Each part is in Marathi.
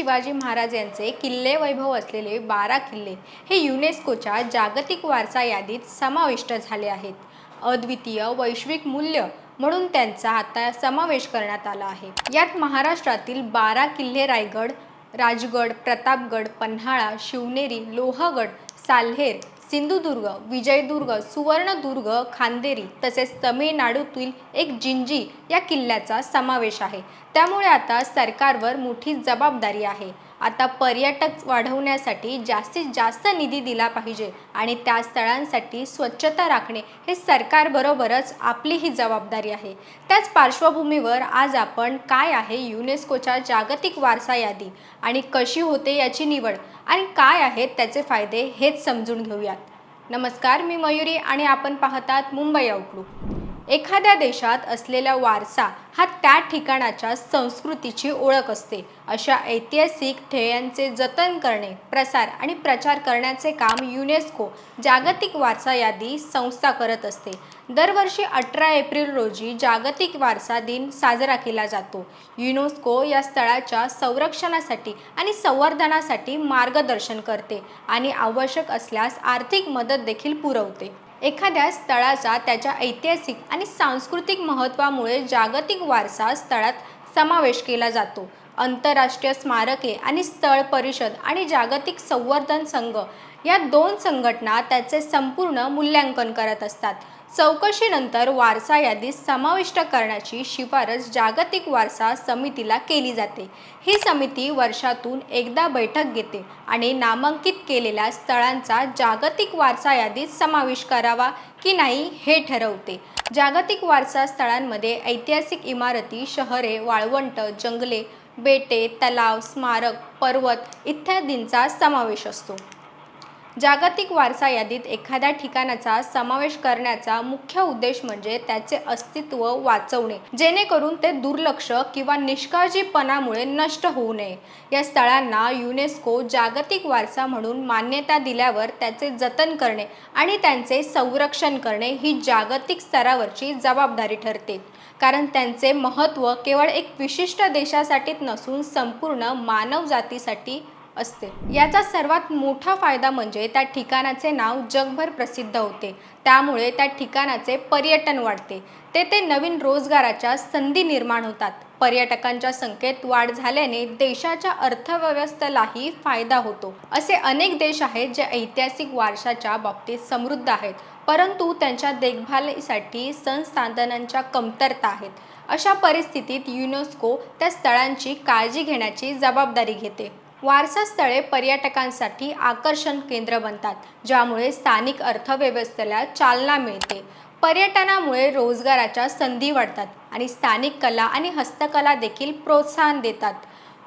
शिवाजी महाराज यांचे किल्ले वैभव असलेले बारा किल्ले हे युनेस्कोच्या जागतिक वारसा यादीत समाविष्ट झाले आहेत. अद्वितीय वैश्विक मूल्य म्हणून त्यांचा आता समावेश करण्यात आला आहे. यात महाराष्ट्रातील बारा किल्ले रायगड राजगड प्रतापगड पन्हाळा शिवनेरी लोहगड साल्हेर सिंधुदुर्ग विजयदुर्ग सुवर्णदुर्ग खांदेरी तसेच तमिळनाडूतील एक जिंजी या किल्ल्याचा समावेश आहे. त्यामुळे आता सरकारवर मोठी जबाबदारी आहे. आता पर्यटक वाढवण्यासाठी जास्तीत जास्त निधी दिला पाहिजे आणि त्या स्थळांसाठी स्वच्छता राखणे हे सरकारबरोबरच आपली ही जबाबदारी आहे. त्याच पार्श्वभूमीवर आज आपण काय आहे युनेस्कोच्या जागतिक वारसा यादी आणि कशी होते याची निवड आणि काय आहेत त्याचे फायदे हेच समजून घेऊयात. नमस्कार मी मयुरी आणि आपण पाहतात मुंबई आउटलुक. एखाद्या देशात असलेला वारसा हा त्या ठिकाणाच्या संस्कृतीची ओळख असते. अशा ऐतिहासिक ठेयांचे जतन करणे प्रसार आणि प्रचार करण्याचे काम युनेस्को जागतिक वारसा यादी संस्था करत असते. दरवर्षी अठरा एप्रिल रोजी जागतिक वारसा दिन साजरा केला जातो. युनेस्को या स्थळाच्या संरक्षणासाठी आणि संवर्धनासाठी मार्गदर्शन करते आणि आवश्यक असल्यास आर्थिक मदत देखील पुरवते. एखाद्या स्थळाचा त्याच्या ऐतिहासिक आणि सांस्कृतिक महत्त्वामुळे जागतिक वारसा स्थळात समावेश केला जातो. आंतरराष्ट्रीय स्मारके आणि स्थळ परिषद आणि जागतिक संवर्धन संघ या दोन संघटना त्याचे संपूर्ण मूल्यांकन करत असतात. चौकशीनंतर वारसा यादीत समाविष्ट करण्याची शिफारस जागतिक वारसा समितीला केली जाते. ही समिती वर्षातून एकदा बैठक घेते आणि नामांकित केलेल्या स्थळांचा जागतिक वारसा यादीत समावेश करावा की नाही हे ठरवते. जागतिक वारसा स्थळांमध्ये ऐतिहासिक इमारती शहरे वाळवंट जंगले बेटे तलाव स्मारक पर्वत इत्यादींचा समावेश असतो. जागतिक वारसा यादीत एखाद्या ठिकाणाचा समावेश करण्याचा मुख्य उद्देश म्हणजे त्याचे अस्तित्व वाचवणे जेणेकरून ते दुर्लक्ष किंवा निष्काळजीपणामुळे नष्ट होऊ नये. या स्थळांना युनेस्को जागतिक वारसा म्हणून मान्यता दिल्यावर त्याचे जतन करणे आणि त्यांचे संरक्षण करणे ही जागतिक स्तरावरची जबाबदारी ठरते. कारण त्यांचे महत्त्व केवळ एक विशिष्ट देशासाठीच नसून संपूर्ण मानवजातीसाठी असते. याचा सर्वात मोठा फायदा म्हणजे त्या ठिकाणाचे नाव जगभर प्रसिद्ध होते. त्यामुळे त्या ठिकाणाचे पर्यटन वाढते. तेथे नवीन रोजगाराच्या संधी निर्माण होतात. पर्यटकांच्या संख्येत वाढ झाल्याने देशाच्या अर्थव्यवस्थेलाही फायदा होतो. असे अनेक देश आहेत जे ऐतिहासिक वारशाच्या बाबतीत समृद्ध आहेत. परंतु त्यांच्या देखभालीसाठी संसाधनांच्या कमतरता आहेत. अशा परिस्थितीत युनेस्को त्या स्थळांची काळजी घेण्याची जबाबदारी घेते. वारसा स्थळे पर्यटकांसाठी आकर्षण केंद्र बनतात ज्यामुळे स्थानिक अर्थव्यवस्थेला चालना मिळते. पर्यटनामुळे रोजगाराच्या संधी वाढतात आणि स्थानिक कला आणि हस्तकला देखील प्रोत्साहन देतात.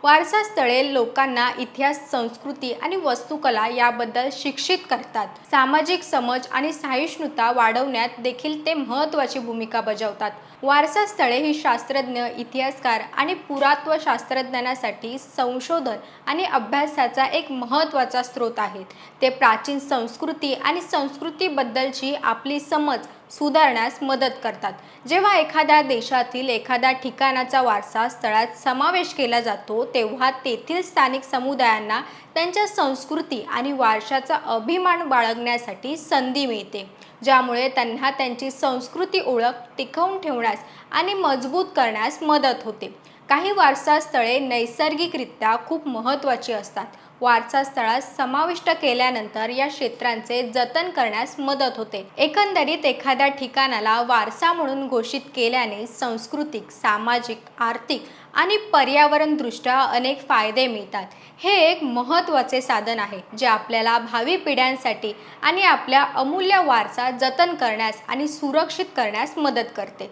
वारसास्थळे लोकांना इतिहास संस्कृती आणि वास्तुकला याबद्दल शिक्षित करतात. सामाजिक समज आणि सहिष्णुता वाढवण्यात देखील ते महत्त्वाची भूमिका बजावतात. वारसास्थळे ही शास्त्रज्ञ इतिहासकार आणि पुरात्व शास्त्रज्ञानासाठी संशोधन आणि अभ्यासाचा एक महत्त्वाचा स्रोत आहेत. ते प्राचीन संस्कृती आणि संस्कृतीबद्दलची आपली समज सुधारण्यास मदत करतात. जेव्हा एखाद्या देशातील एखाद्या ठिकाणाचा वारसा स्थळात समावेश केला जातो तेव्हा तेथील स्थानिक समुदायांना त्यांच्या संस्कृती आणि वारशाचा अभिमान बाळगण्यासाठी संधी मिळते ज्यामुळे त्यांना त्यांची संस्कृती ओळख टिकवून ठेवण्यास आणि मजबूत करण्यास मदत होते. काही वारसा स्थळे नैसर्गिकरित्या खूप महत्त्वाची असतात. वारसास्थळात समाविष्ट केल्यानंतर या क्षेत्रांचे जतन करण्यास मदत होते. एकंदरीत एखाद्या ठिकाणाला वारसा म्हणून घोषित केल्याने सांस्कृतिक सामाजिक आर्थिक आणि पर्यावरणदृष्ट्या अनेक फायदे मिळतात. हे एक महत्त्वाचे साधन आहे जे आपल्याला भावी पिढ्यांसाठी आणि आपल्या अमूल्य वारसा जतन करण्यास आणि सुरक्षित करण्यास मदत करते.